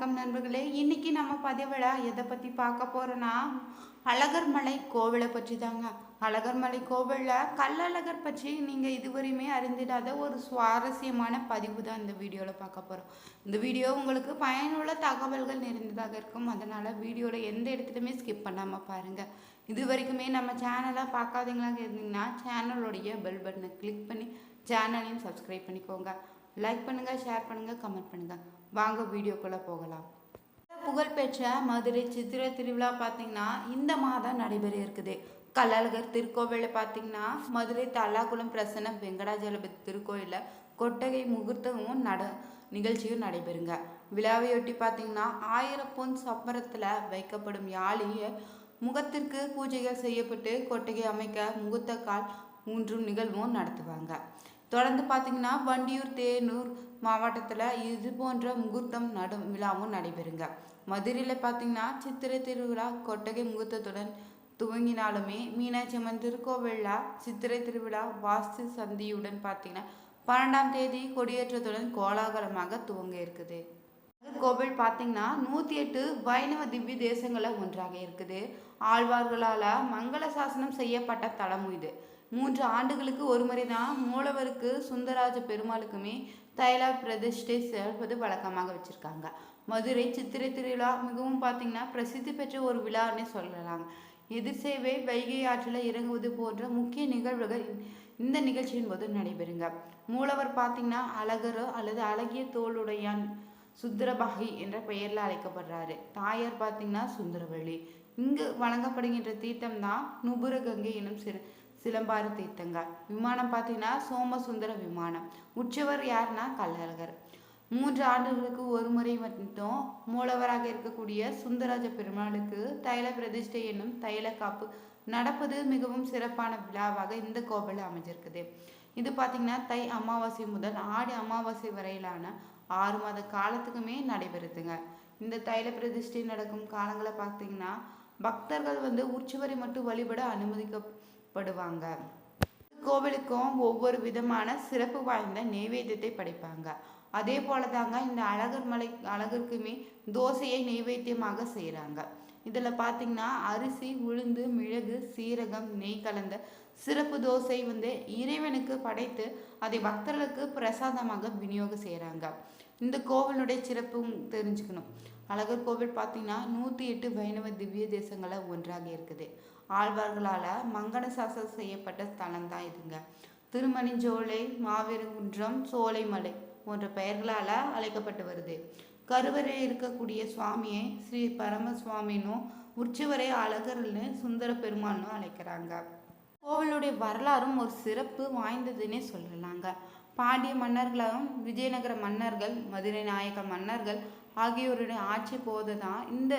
வணக்கம் நண்பர்களே. இன்றைக்கி நம்ம பதிவில் எதை பற்றி பார்க்க போகிறோன்னா அழகர்மலை கோவிலை பற்றி தாங்க அழகர்மலை கோவிலில் கல்லழகர் பற்றி நீங்கள் இதுவரையுமே அறிந்திடாத ஒரு சுவாரஸ்யமான பதிவு தான் இந்த வீடியோவில் பார்க்க போகிறோம் இந்த வீடியோ உங்களுக்கு பயனுள்ள தகவல்கள் நிறைந்ததாக இருக்கும். அதனால் வீடியோவில் எந்த இடத்துலையுமே ஸ்கிப் பண்ணாமல் பாருங்கள் இது வரைக்குமே நம்ம சேனலை பார்க்காதீங்களா இருந்தீங்கன்னா சேனலுடைய பெல் பட்டனை கிளிக் பண்ணி சேனலையும் சப்ஸ்கிரைப் பண்ணிக்கோங்க. லைக் பண்ணுங்கள் ஷேர் பண்ணுங்கள் கமெண்ட் பண்ணுங்கள் வாங்க வீடியோக்குள்ளே போகலாம். புகழ்பெற்ற மதுரை சித்திரை திருவிழா பார்த்தீங்கன்னா இந்த மாதம் நடைபெற இருக்குது. கள்ளழகர் திருக்கோவிலில் பார்த்தீங்கன்னா மதுரை தல்லாக்குளம் பிரசன்ன வெங்கடாஜலபதி திருக்கோயிலில் கொட்டகை முகூர்த்தமும் நட நிகழ்ச்சியும் நடைபெறுங்க. விழாவையொட்டி பார்த்தீங்கன்னா ஆயிரம் பொன் சப்பரத்தில் வைக்கப்படும் யாழியை முகத்திற்கு பூஜைகள் செய்யப்பட்டு கொட்டகை அமைக்க முகூர்த்த கால் ஊன்றும் நிகழ்வும் நடத்துவாங்க. தொடர்ந்து பார்த்தீங்கன்னா வண்டியூர் தேனூர் மாவட்டத்தில் இது போன்ற முகூர்த்தம் நடு விழாவும் நடைபெறுங்க. மதுரையில் பார்த்தீங்கன்னா சித்திரை திருவிழா கொட்டகை முகூர்த்தத்துடன் துவங்கினாலுமே மீனாட்சி அம்மன் திருக்கோவிலில் சித்திரை திருவிழா வாஸ்து சந்தியுடன் பார்த்தீங்கன்னா பன்னெண்டாம் தேதி கொடியேற்றத்துடன் கோலாகலமாக துவங்க இருக்குது. கோவில் பார்த்தீங்கன்னா நூற்றி எட்டு வைணவ திவ்ய தேசங்களில் ஒன்றாக இருக்குது. ஆழ்வார்களால் மங்கள சாசனம் செய்யப்பட்ட தலமும் இது. மூன்று ஆண்டுகளுக்கு ஒரு முறை தான் மூலவருக்கு சுந்தராஜ பெருமாளுக்குமே தைலா பிரதிஷ்டை சேர்ப்பது வழக்கமாக வச்சுருக்காங்க. மதுரை சித்திரை திருவிழா மிகவும் பார்த்திங்கன்னா பிரசித்தி பெற்ற ஒரு விழான்னே சொல்லலாங்க எதிர் சேவை வைகை ஆற்றில் இறங்குவது போன்ற முக்கிய நிகழ்வுகள் இந்த நிகழ்ச்சியின் போது நடைபெறுங்க. மூலவர் பார்த்திங்கன்னா அழகரோ அல்லது அழகிய தோளுடையான் சுந்தரபாகி என்ற பெயரில் அழைக்கப்படுறாரு. தாயார் பார்த்திங்கன்னா சுந்தரவள்ளி. இங்கு வழங்கப்படுகின்ற தீர்த்தம் தான் நுபுரகங்கை எனும் சிறு சிலம்பாறு தீர்த்தங்க விமானம் பார்த்தீங்கன்னா சோமசுந்தர விமானம். உற்சவர் யாருன்னா கள்ளழகர். மூன்று ஆண்டுகளுக்கு ஒரு முறை மட்டும் மூலவராக இருக்கக்கூடிய சுந்தராஜ பெருமாளுக்கு தைல பிரதிஷ்டை என்னும் தைல காப்பு. நடப்பது மிகவும் சிறப்பான விழாவாக இந்த கோவில் அமைஞ்சிருக்குது. இது பார்த்தீங்கன்னா தை அமாவாசை முதல் ஆடி அமாவாசை வரையிலான ஆறு மாத காலத்துக்குமே நடைபெறுதுங்க. இந்த தைல பிரதிஷ்டை நடக்கும் காலங்களை பார்த்தீங்கன்னா பக்தர்கள் வந்து உற்சவரை மட்டும் வழிபட அனுமதிக்க படுவாங்க. கோவிலுக்கும் ஒவ்வொரு விதமான சிறப்பு வாய்ந்த நெய்வேத்தியத்தை படைப்பாங்க. அதே போல தாங்க இந்த அழகர் மலை அழகருக்குமே தோசையை நெய்வேத்தியமாக செய்கிறாங்க இதில் பார்த்தீங்கன்னா அரிசி உளுந்து மிளகு சீரகம் நெய் கலந்த சிறப்பு தோசை வந்து இறைவனுக்கு படைத்து அதை பக்தர்களுக்கு பிரசாதமாக விநியோகம் செய்கிறாங்க இந்த கோவிலுடைய சிறப்பும் தெரிஞ்சுக்கணும். அழகர் கோவில் பார்த்தீங்கன்னா நூற்றி எட்டு வைணவ திவ்ய தேசங்களில் ஒன்றாக இருக்குது. ஆழ்வார்களால் மங்கன சாசனம் செய்யப்பட்ட ஸ்தலம் தான் இதுங்க. திருமணிஞ்சோலை மாவீரங்குன்றம் சோலைமலை போன்ற பெயர்களால் அழைக்கப்பட்டு வருது. கருவறை இருக்கக்கூடிய சுவாமியை ஸ்ரீ பரமசுவாமினும் உற்சவரை அழகர்னு சுந்தர பெருமாள்னு அழைக்கிறாங்க. கோவிலுடைய வரலாறும் ஒரு சிறப்பு வாய்ந்ததுன்னே சொல்லலாங்க. பாண்டிய மன்னர்களும் விஜயநகர மன்னர்கள் மதுரை நாயக்க மன்னர்கள் ஆகியோருடைய ஆட்சி போது தான் இந்த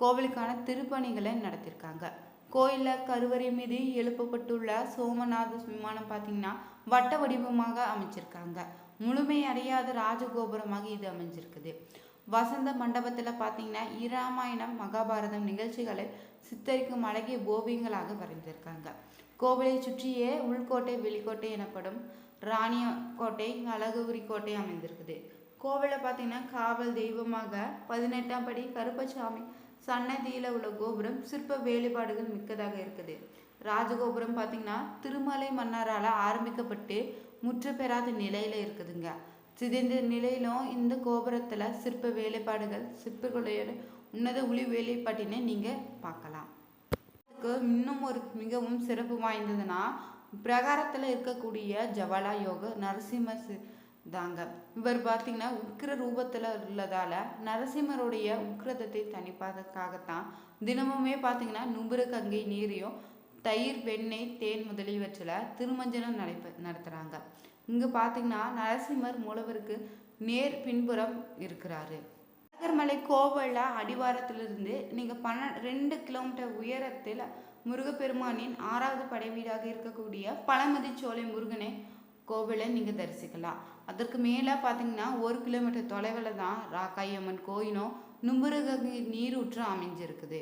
கோவிலுக்கான திருப்பணிகளை நடத்தியிருக்காங்க கோயிலில் கருவறை மீது எழுப்பப்பட்டுள்ள சோமநாத விமானம் பார்த்தீங்கன்னா வட்ட வடிவமாக அமைச்சிருக்காங்க முழுமை அறியாத ராஜகோபுரமாக இது அமைஞ்சிருக்குது. வசந்த மண்டபத்தில் பார்த்தீங்கன்னா இராமாயணம் மகாபாரதம் நிகழ்ச்சிகளை சித்தரிக்கும் அழகிய ஓவியங்களாக வரைந்திருக்காங்க. கோவிலை சுற்றியே உள்கோட்டை வெளிக்கோட்டை எனப்படும் ராணிய கோட்டை அழகுரி கோட்டை அமைந்திருக்குது. கோவிலை பார்த்தீங்கன்னா காவல் தெய்வமாக பதினெட்டாம் படி கருப்பசாமி சன்னதியில் உள்ள கோபுரம் சிற்ப வேலைப்பாடுகள் மிக்கதாக இருக்குது. ராஜகோபுரம் பார்த்தீங்கன்னா திருமலை மன்னரால் ஆரம்பிக்கப்பட்டு முற்ற பெறாத நிலையில் இருக்குதுங்க. சிதைந்த நிலையிலும் இந்த கோபுரத்தில் சிற்ப வேலைப்பாடுகள் சிற்பங்களுடைய உன்னத ஒளி வேலைப்பாட்டினை நீங்கள் பார்க்கலாம். அதுக்கு இன்னும் ஒரு மிகவும் சிறப்பு வாய்ந்ததுன்னா பிரகாரத்தில் இருக்கக்கூடிய ஜவாலா யோக நரசிம்ம தாங்க. இவர் பார்த்தீங்கன்னா உக்கிர ரூபத்தில் உள்ளதால் நரசிம்மருடைய உக்கிரதத்தை தணிப்பதற்காகத்தான் தினமுமே பார்த்தீங்கன்னா நுபுர கங்கை நீரையும் தயிர் வெண்ணெய் தேன் முதலியவற்றில் திருமஞ்சனம் நடைபெ நடத்துகிறாங்க இங்கே பார்த்தீங்கன்னா நரசிம்மர் மூலவருக்கு நேர் பின்புறம் இருக்கிறாரு. நாகர்மலை கோவிலில் அடிவாரத்திலிருந்து நீங்கள் பன்ன ரெண்டு கிலோமீட்டர் உயரத்தில் முருகப்பெருமானின் ஆறாவது படை வீடாக இருக்கக்கூடிய பழமதிச்சோலை முருகனை கோவிலை நீங்கள் தரிசிக்கலாம். அதற்கு மேலே பார்த்தீங்கன்னா ஒரு கிலோமீட்டர் தொலைவில் தான் ராக்காயம்மன் கோயிலும் நும்புரகங்கை நீரூற்று அமைஞ்சிருக்குது.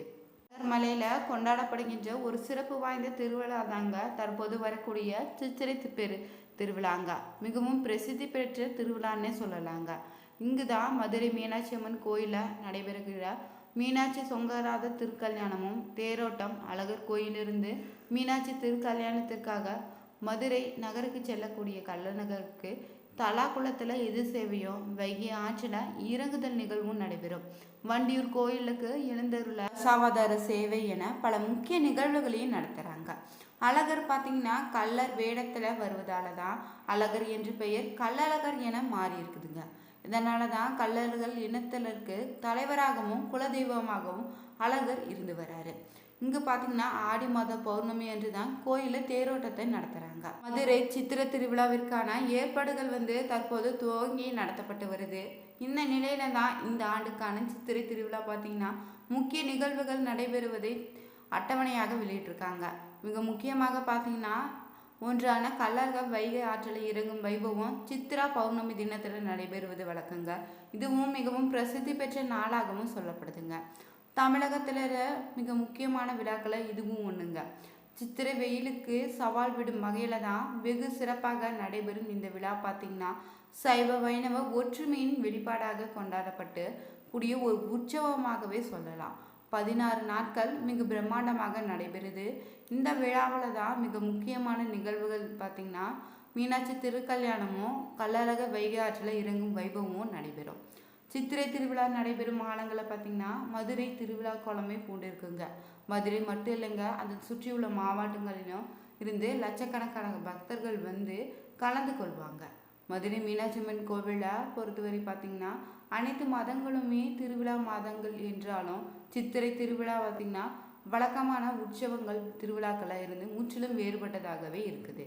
மலையில் கொண்டாடப்படுகின்ற ஒரு சிறப்பு வாய்ந்த திருவிழா தாங்க தற்போது வரக்கூடிய சித்திரை பெரு திருவிழாங்க. மிகவும் பிரசித்தி பெற்ற திருவிழான்னே சொல்லலாங்க. இங்கு தான் மதுரை மீனாட்சி அம்மன் கோயிலில் நடைபெறுகிற மீனாட்சி சொங்கராத திருக்கல்யாணமும் தேரோட்டம் அழகர் கோயிலிருந்து மீனாட்சி திருக்கல்யாணத்திற்காக மதுரை நகருக்கு செல்லக்கூடிய கள்ளநகருக்கு தலா குளத்தில் எது சேவையோ வைகை ஆற்றில் இறங்குதல் நிகழ்வும் நடைபெறும். வண்டியூர் கோயிலுக்கு எழுந்தருள சாவாதார சேவை என பல முக்கிய நிகழ்வுகளையும் நடத்துகிறாங்க அழகர் பார்த்தீங்கன்னா கள்ளர் வேடத்தில் வருவதால தான் அழகர் என்று பெயர் கல்லழகர் என மாறி இருக்குதுங்க இதனால தான் கள்ளர்கள் இனத்திலருக்கு தலைவராகவும் குலதெய்வமாகவும் அழகர் இருந்து வராரு. இங்கே பார்த்தீங்கன்னா ஆடி மாத பௌர்ணமி அன்று தான் கோயிலில் தேரோட்டத்தை நடத்துகிறாங்க மதுரை சித்திர திருவிழாவிற்கான ஏற்பாடுகள் வந்து தற்போது துவங்கி நடத்தப்பட்டு வருது. இந்த நிலையில தான் இந்த ஆண்டுக்கான சித்திரை திருவிழா பார்த்தீங்கன்னா முக்கிய நிகழ்வுகள் நடைபெறுவதை அட்டவணையாக வெளியிட்டிருக்காங்க. மிக முக்கியமாக பார்த்தீங்கன்னா ஒன்றான கள்ளர்கள் வைகை ஆற்றலை இறங்கும் வைபவம் சித்ரா பௌர்ணமி தினத்தில் நடைபெறுவது வழக்கங்க. இதுவும் மிகவும் பிரசித்தி பெற்ற நாளாகவும் சொல்லப்படுதுங்க. தமிழகத்தில் மிக முக்கியமான விழாக்களை இதுவும் ஒன்றுங்க சித்திரை வெயிலுக்கு சவால் விடும் வகையில் தான் வெகு சிறப்பாக நடைபெறும் இந்த விழா பார்த்திங்கன்னா சைவ வைணவ ஒற்றுமையின் வெளிப்பாடாக கொண்டாடப்பட்டு கூடிய ஒரு உற்சவமாகவே சொல்லலாம். பதினாறு நாட்கள் மிக பிரம்மாண்டமாக நடைபெறுது. இந்த விழாவில் தான் மிக முக்கியமான நிகழ்வுகள் பார்த்திங்கன்னா மீனாட்சி திருக்கல்யாணமும் கல்லழக வைகை ஆற்றில் இறங்கும் வைபவமும் நடைபெறும். சித்திரை திருவிழா நடைபெறும் மாலங்களை பார்த்திங்கன்னா மதுரை திருவிழா குளமே பூண்டிருக்குங்க. மதுரை மட்டும் இல்லைங்க அதை சுற்றியுள்ள மாவட்டங்களிலும் இருந்து லட்சக்கணக்கான பக்தர்கள் வந்து கலந்து கொள்வாங்க. மதுரை மீனாட்சி அம்மன் கோவிலை பொறுத்தவரை பார்த்திங்கன்னா அனைத்து மதங்களுமே திருவிழா மாதங்கள் என்றாலும் சித்திரை திருவிழா பார்த்திங்கன்னா வழக்கமான உற்சவங்கள் திருவிழாக்களாக இருந்து முற்றிலும் வேறுபட்டதாகவே இருக்குது.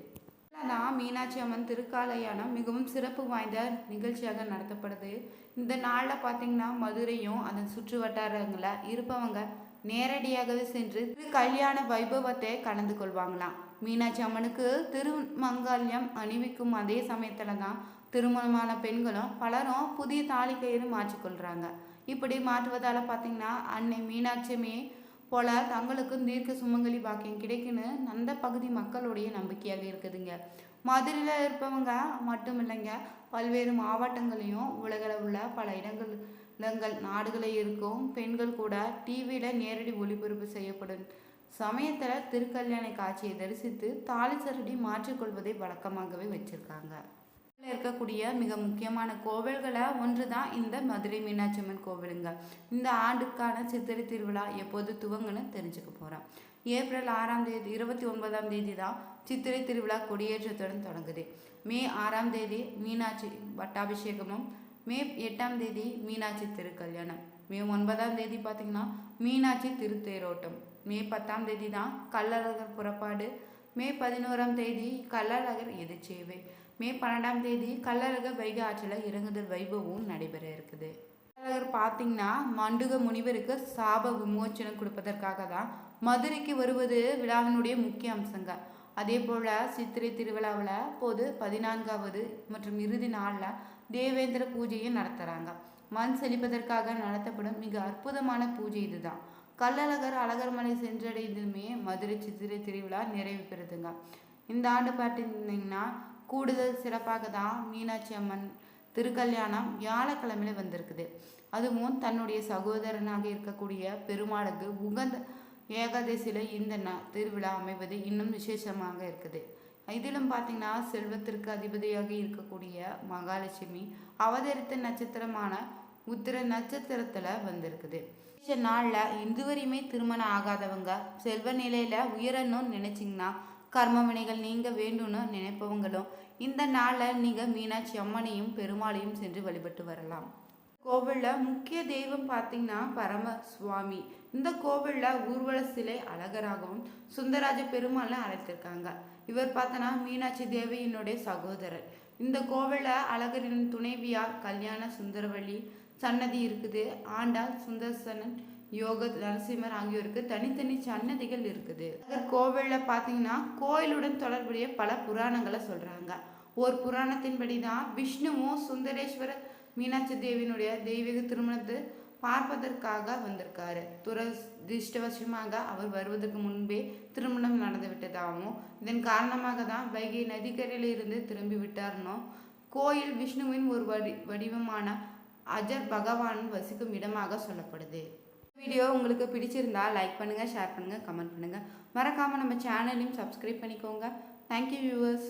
நா மீனாட்சி அம்மன் திருக்காலயானம் மிகவும் சிறப்பு வாய்ந்த நிகழ்ச்சியாக நடத்தப்படுது. இந்த நாளில் பார்த்தீங்கன்னா மதுரையும் அதன் சுற்று வட்டாரங்களில் இருப்பவங்க நேரடியாகவே சென்று திரு கல்யாண வைபவத்தை கலந்து கொள்வாங்களாம். மீனாட்சி அம்மனுக்கு திருமங்கல்யம் அணிவிக்கும் அதே சமயத்தில் தான் திருமணமான பெண்களும் பலரும் புதிய தாலி கயிறு மாற்றிக்கொள்கிறாங்க இப்படி மாற்றுவதால் பார்த்தீங்கன்னா அன்னை மீனாட்சியுமே போல தங்களுக்கும் தீர்க்க சுமங்கலி பாக்கியம் கிடைக்குன்னு அந்த பகுதி மக்களுடைய நம்பிக்கையாக இருக்குதுங்க. மதுரையில் இருப்பவங்க மட்டும் இல்லைங்க பல்வேறு மாவட்டங்களையும் உலகில் உள்ள பல இடங்கள் இடங்கள் நாடுகளில் இருக்கும். பெண்கள் கூட டிவியில் நேரடி ஒளிபரப்பு செய்யப்படும். சமயத்தில் திருக்கல்யாண காட்சியை தரிசித்து தாலி சரடி மாற்றிக்கொள்வதை வழக்கமாகவே வச்சுருக்காங்க. இருக்கக்கூடிய மிக முக்கியமான கோவில்களை ஒன்று தான் இந்த மதுரை மீனாட்சி அம்மன் கோவிலுங்க. இந்த ஆண்டுக்கான சித்திரை திருவிழா எப்போது துவங்குன்னு தெரிஞ்சுக்க போகிறோம் ஏப்ரல் ஆறாம் தேதி இருபத்தி ஒன்பதாம் தேதி தான் சித்திரை திருவிழா கொடியேற்றத்துடன் தொடங்குது. மே ஆறாம் தேதி மீனாட்சி பட்டாபிஷேகமும் மே எட்டாம் தேதி மீனாட்சி திருக்கல்யாணம். மே ஒன்பதாம் தேதி பார்த்திங்கன்னா மீனாட்சி திருத்தேரோட்டம். மே பத்தாம் தேதி தான் கள்ளழகர் புறப்பாடு. மே பதினோராம் தேதி கள்ளழகர் எதிர்ச்சேவை. மே பன்னெண்டாம் தேதி கள்ளழக வைகை ஆற்றில் இறங்குதல் வைபவம் நடைபெற இருக்குது. கள்ளழகர் பார்த்தீங்கன்னா மண்டுக முனிவருக்கு சாப விமோச்சனம் கொடுப்பதற்காக தான் மதுரைக்கு வருவது விழாவினுடைய முக்கிய அம்சங்க அதே போல் சித்திரை திருவிழாவில் போது பதினான்காவது மற்றும் இறுதி நாளில் தேவேந்திர பூஜையும் நடத்துகிறாங்க மண் செழிப்பதற்காக நடத்தப்படும் மிக அற்புதமான பூஜை இதுதான். கள்ளழகர் அழகர்மலை சென்றடைந்ததுமே மதுரை சித்திரை திருவிழா நிறைவு பெறுதுங்க. இந்த ஆண்டு பார்த்தீங்கன்னா கூடுதல் சிறப்பாக தான் மீனாட்சி அம்மன் திருக்கல்யாணம் வியாழக்கிழமையில வந்திருக்குது. அதுவும் தன்னுடைய சகோதரனாக இருக்கக்கூடிய பெருமாளுக்கு உகந்த ஏகாதசியில் இந்த ந திருவிழா அமைவது இன்னும் விசேஷமாக இருக்குது. இதிலும் பார்த்தீங்கன்னா செல்வத்திற்கு அதிபதியாக இருக்கக்கூடிய மகாலட்சுமி அவதரித்த நட்சத்திரமான உத்திர நட்சத்திரத்தில் வந்திருக்குது. நாளில் இதுவரையுமே திருமணம் ஆகாதவங்க செல்வ நிலையில் உயரணும்னு நினச்சிங்கன்னா கர்ம வினைகள் நீங்க வேண்டும்னு நினைப்பவங்களும் இந்த நாளில் நீங்கள் மீனாட்சி அம்மனையும் பெருமாளையும் சென்று வழிபட்டு வரலாம். கோவிலில் முக்கிய தெய்வம் பார்த்தீங்கன்னா பரம சுவாமி இந்த கோவிலில் ஊர்வல சிலை அழகராகவும் சுந்தராஜ பெருமாளை அழைத்திருக்காங்க. இவர் பார்த்தனா மீனாட்சி தேவியினுடைய சகோதரர். இந்த கோவிலில் அழகரின் துணைவியார் கல்யாண சுந்தரவள்ளி சன்னதி இருக்குது. ஆண்டாள் சுந்தர்சனன் யோக நரசிம்மர் ஆகியோருக்கு தனித்தனி சன்னதிகள் இருக்குது. கோவிலில் பார்த்தீங்கன்னா கோயிலுடன் தொடர்புடைய பல புராணங்களை சொல்கிறாங்க ஒரு புராணத்தின்படி தான் விஷ்ணுவும் சுந்தரேஸ்வர மீனாட்சி தேவியினுடைய தெய்வீக திருமணத்தை பார்ப்பதற்காக வந்திருக்காரு. துரதிருஷ்டவசமாக அவர் வருவதற்கு முன்பே திருமணம் நடந்து விட்டதாகவும் இதன் காரணமாக தான் வைகை நதிக்கரையில் இருந்து திரும்பி விட்டார்னோ கோயில் விஷ்ணுவின் ஒரு வடி வடிவமான அஜர் பகவான் வசிக்கும் இடமாக சொல்லப்படுது. வீடியோ உங்களுக்கு பிடிச்சிருந்தா லைக் பண்ணுங்கள் ஷேர் பண்ணுங்கள் கமெண்ட் பண்ணுங்கள் மறக்காமல் நம்ம சேனலையும் சப்ஸ்கிரைப் பண்ணிக்கோங்க. Thank you viewers